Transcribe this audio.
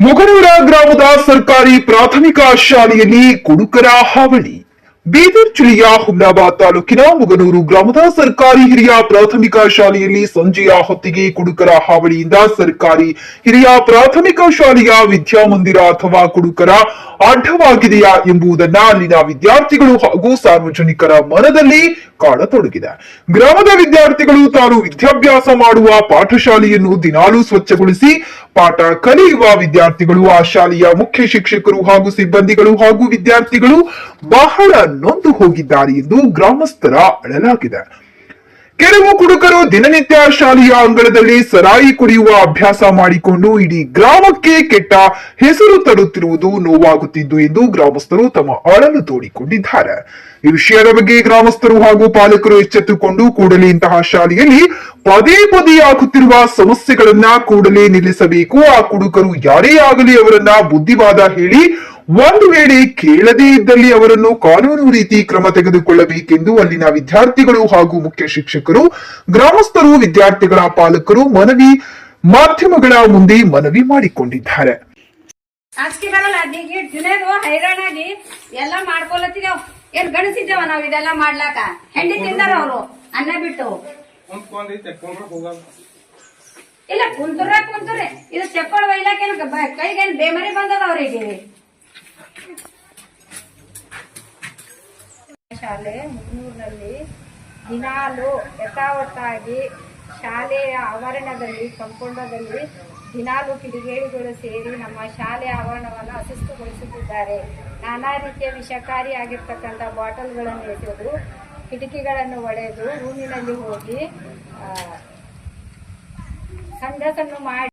ಮುಗನೂರ ಗ್ರಾಮದ ಸರ್ಕಾರಿ ಪ್ರಾಥಮಿಕ ಶಾಲೆಯಲ್ಲಿ ಕುಡುಕರ ಹಾವಳಿ. ಬೀದರ್ ಜಿಲ್ಲೆಯ ಹುಮ್ನಾಬಾದ್ ತಾಲೂಕಿನ ಮುಗನೂರು ಗ್ರಾಮದ ಸರ್ಕಾರಿ ಹಿರಿಯ ಪ್ರಾಥಮಿಕ ಶಾಲೆಯಲ್ಲಿ ಸಂಜೆಯ ಹೊತ್ತಿಗೆ ಕುಡುಕರ ಹಾವಳಿಯಿಂದ ಸರ್ಕಾರಿ ಹಿರಿಯ ಪ್ರಾಥಮಿಕ ಶಾಲೆಯ ವಿದ್ಯಾಮಂದಿರ ಅಥವಾ ಕುಡುಕರ ಅಡ್ಡವಾಗಿದೆಯಾ ಎಂಬುದನ್ನ ಅಲ್ಲಿನ ವಿದ್ಯಾರ್ಥಿಗಳು ಹಾಗೂ ಸಾರ್ವಜನಿಕರ ಮನದಲ್ಲಿ ಕಾಣತೊಡಗಿದೆ. ಗ್ರಾಮದ ವಿದ್ಯಾರ್ಥಿಗಳು ತಾನು ವಿದ್ಯಾಭ್ಯಾಸ ಮಾಡುವ ಪಾಠಶಾಲೆಯನ್ನು ದಿನಾಲೂ ಸ್ವಚ್ಛಗೊಳಿಸಿ ಪಾಠ ಕಲಿಯುವ ವಿದ್ಯಾರ್ಥಿಗಳು, ಆ ಶಾಲೆಯ ಮುಖ್ಯ ಶಿಕ್ಷಕರು ಹಾಗೂ ಸಿಬ್ಬಂದಿಗಳು ಹಾಗೂ ವಿದ್ಯಾರ್ಥಿಗಳು ಬಹಳ ನೊಂದು ಹೋಗಿದ್ದಾರೆ ಎಂದು ಗ್ರಾಮಸ್ಥರ ಅಳಲಾಗಿದೆ. ಕೆಲವು ಕುಡುಕರು ದಿನನಿತ್ಯ ಶಾಲೆಯ ಅಂಗಳದಲ್ಲಿ ಸರಾಯಿ ಕುಡಿಯುವ ಅಭ್ಯಾಸ ಮಾಡಿಕೊಂಡು ಇಡೀ ಗ್ರಾಮಕ್ಕೆ ಕೆಟ್ಟ ಹೆಸರು ತರುತ್ತಿರುವುದು ನೋವಾಗುತ್ತಿದ್ದು ಎಂದು ಗ್ರಾಮಸ್ಥರು ತಮ್ಮ ಅಳಲು ತೋಡಿಕೊಂಡಿದ್ದಾರೆ. ಈ ವಿಷಯದ ಬಗ್ಗೆ ಗ್ರಾಮಸ್ಥರು ಹಾಗೂ ಪಾಲಕರು ಎಚ್ಚೆತ್ತುಕೊಂಡು ಕೂಡಲೇ ಇಂತಹ ಶಾಲೆಯಲ್ಲಿ ಪದೇ ಪದೇ ಆಗುತ್ತಿರುವ ಸಮಸ್ಯೆಗಳನ್ನ ಕೂಡಲೇ ನಿಲ್ಲಿಸಬೇಕು. ಆ ಕುಡುಕರು ಯಾರೇ ಆಗಲಿ ಅವರನ್ನ ಬುದ್ಧಿವಾದ ಹೇಳಿ ಒಂದು ವೇಳೆ ಕೇಳದೇ ಇದ್ದಲ್ಲಿ ಅವರನ್ನು ಕಾನೂನು ರೀತಿ ಕ್ರಮ ತೆಗೆದುಕೊಳ್ಳಬೇಕೆಂದು ಅಲ್ಲಿನ ವಿದ್ಯಾರ್ಥಿಗಳು ಹಾಗೂ ಮುಖ್ಯ ಶಿಕ್ಷಕರು, ಗ್ರಾಮಸ್ಥರು, ವಿದ್ಯಾರ್ಥಿಗಳ ಪಾಲಕರು ಮನವಿ ಮಾಧ್ಯಮಗಳ ಮುಂದೆ ಮನವಿ ಮಾಡಿಕೊಂಡಿದ್ದಾರೆ. ಹೈರಾಣಾಗಿ ಎಲ್ಲ ಏನ್ ಮಾಡ್ಲಾಕ? ಹೆಂಡಿ ತಿಂದಾರ ಅವರು, ಅನ್ನ ಬಿಟ್ಟು. ಇಲ್ಲ ಕುಂತುರ ಕುಂತುರೆ ಇದು ಚಪ್ಪಳ ಕೈಗೆ ಕೈಗೇನ್ ಬೇಮರಿ ಬಂದದ ಅವ್ರಿಗೆ? ಶಾಲೆ ಮುನ್ನೂರಿನಲ್ಲಿ ದಿನಾಲು ಯಥಾವತ್ತಾಗಿ ಶಾಲೆಯ ಆವರಣದಲ್ಲಿ, ಸಂಪೂರ್ಣದಲ್ಲಿ ದಿನಾಲು ಕಿಡಿಗೇಡಿಗಳು ಸೇರಿ ನಮ್ಮ ಶಾಲೆಯ ಆವರಣವನ್ನು ಅಸಿಸ್ತುಗೊಳಿಸುತ್ತಿದ್ದಾರೆ ನಾನಾ ರೀತಿಯ ವಿಷಕಾರಿಯಾಗಿರ್ತಕ್ಕಂಥ ಬಾಟಲ್ಗಳನ್ನು ಎಸೆದು, ಕಿಟಕಿಗಳನ್ನು ಒಡೆದು ರೂಮಿನಲ್ಲಿ ಹೋಗಿ ಸಂಡಸನ್ನು ಮಾಡಿ